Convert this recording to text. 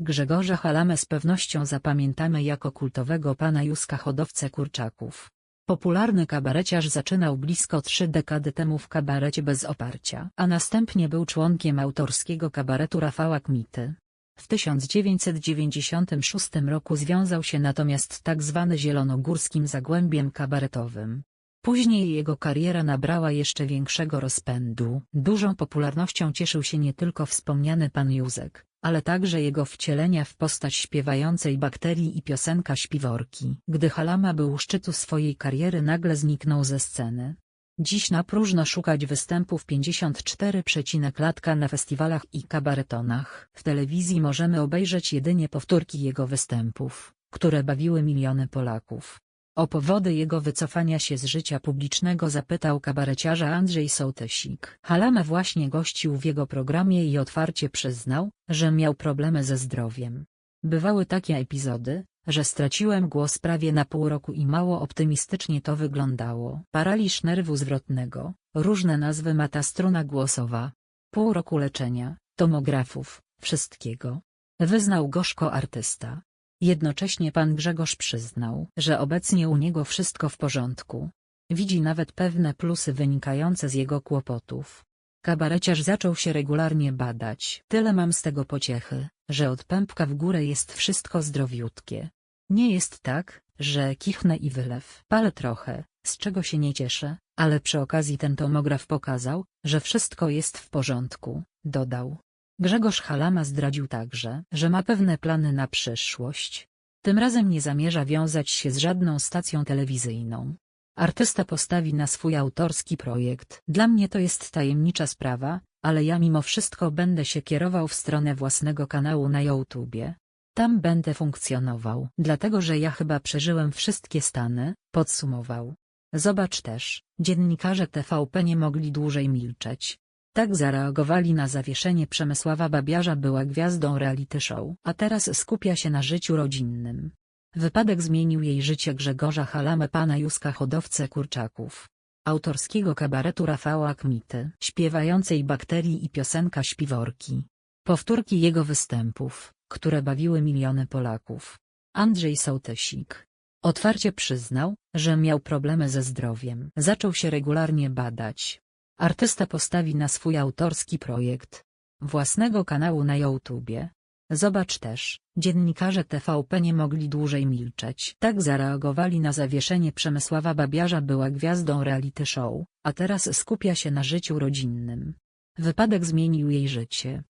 Grzegorza Halamę z pewnością zapamiętamy jako kultowego pana Józka hodowcę kurczaków. Popularny kabareciarz zaczynał blisko trzy dekady temu w kabarecie bez oparcia, a następnie był członkiem autorskiego kabaretu Rafała Kmity. W 1996 roku związał się natomiast tak zwany zielonogórskim zagłębiem kabaretowym. Później jego kariera nabrała jeszcze większego rozpędu. Dużą popularnością cieszył się nie tylko wspomniany pan Józek, ale także jego wcielenia w postać śpiewającej bakterii i piosenka śpiworki. Gdy Halama był u szczytu swojej kariery nagle zniknął ze sceny. Dziś na próżno szukać występów 54 klatka na festiwalach i kabaretonach. W telewizji możemy obejrzeć jedynie powtórki jego występów, które bawiły miliony Polaków. O powody jego wycofania się z życia publicznego zapytał kabareciarza Andrzej Sołtysik. Halama właśnie gościł w jego programie i otwarcie przyznał, że miał problemy ze zdrowiem. Bywały takie epizody, że straciłem głos prawie na pół roku i mało optymistycznie to wyglądało. Paraliż nerwu zwrotnego, różne nazwy ma ta struna głosowa. Pół roku leczenia, tomografów, wszystkiego. Wyznał gorzko artysta. Jednocześnie pan Grzegorz przyznał, że obecnie u niego wszystko w porządku. Widzi nawet pewne plusy wynikające z jego kłopotów. Kabareciarz zaczął się regularnie badać. Tyle mam z tego pociechy, że od pępka w górę jest wszystko zdrowiutkie. Nie jest tak, że kichnę i wylew. Palę trochę, z czego się nie cieszę, ale przy okazji ten tomograf pokazał, że wszystko jest w porządku, dodał. Grzegorz Halama zdradził także, że ma pewne plany na przyszłość. Tym razem nie zamierza wiązać się z żadną stacją telewizyjną. Artysta postawi na swój autorski projekt. Dla mnie to jest tajemnicza sprawa, ale ja mimo wszystko będę się kierował w stronę własnego kanału na YouTubie. Tam będę funkcjonował. Dlatego że ja chyba przeżyłem wszystkie stany, podsumował. Zobacz też, dziennikarze TVP nie mogli dłużej milczeć. Tak zareagowali na zawieszenie Przemysława Babiarza była gwiazdą reality show, a teraz skupia się na życiu rodzinnym. Wypadek zmienił jej życie Grzegorza Halamę pana Józka hodowcę kurczaków. Autorskiego kabaretu Rafała Kmity, śpiewającej bakterii i piosenka śpiworki. Powtórki jego występów, które bawiły miliony Polaków. Andrzej Sołtysik. Otwarcie przyznał, że miał problemy ze zdrowiem. Zaczął się regularnie badać. Artysta postawi na swój autorski projekt. Własnego kanału na YouTubie. Zobacz też, dziennikarze TVP nie mogli dłużej milczeć. Tak zareagowali na zawieszenie Przemysława Babiarza była gwiazdą reality show, a teraz skupia się na życiu rodzinnym. Wypadek zmienił jej życie.